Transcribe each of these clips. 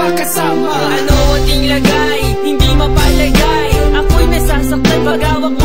makasama. Ano ating lagay, hindi mapalagay. Ako'y nasasaktan pag hawak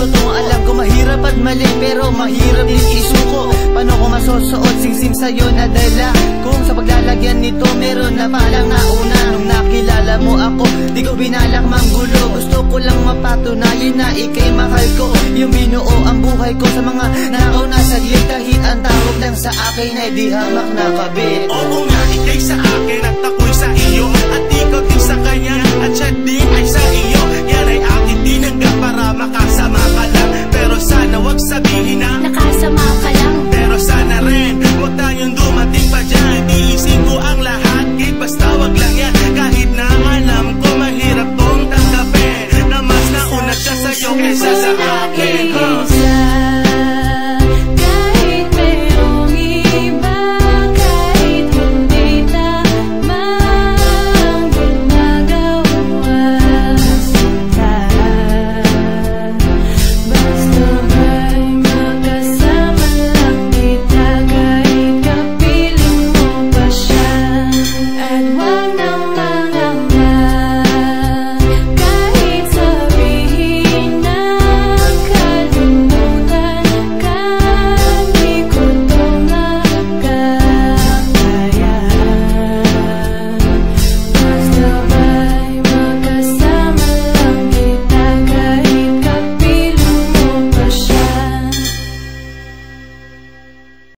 totoo Alam ko mahirap at mali Pero mahirap din isuko. Paano ko masusuot Sing-sim sa'yo nadala Kung sa paglalagyan nito Meron na palang nauna. Nung nakilala mo ako Di ko binalak manggulo. Gusto ko lang mapatunayan Na ikay mahal ko. Yung binuo ang buhay ko Sa mga nauna saglit. Kahit ang tawag lang sa akin Ay di hamak na kabit. Oo nga, ikay sa akin At ako'y sa iyo. At di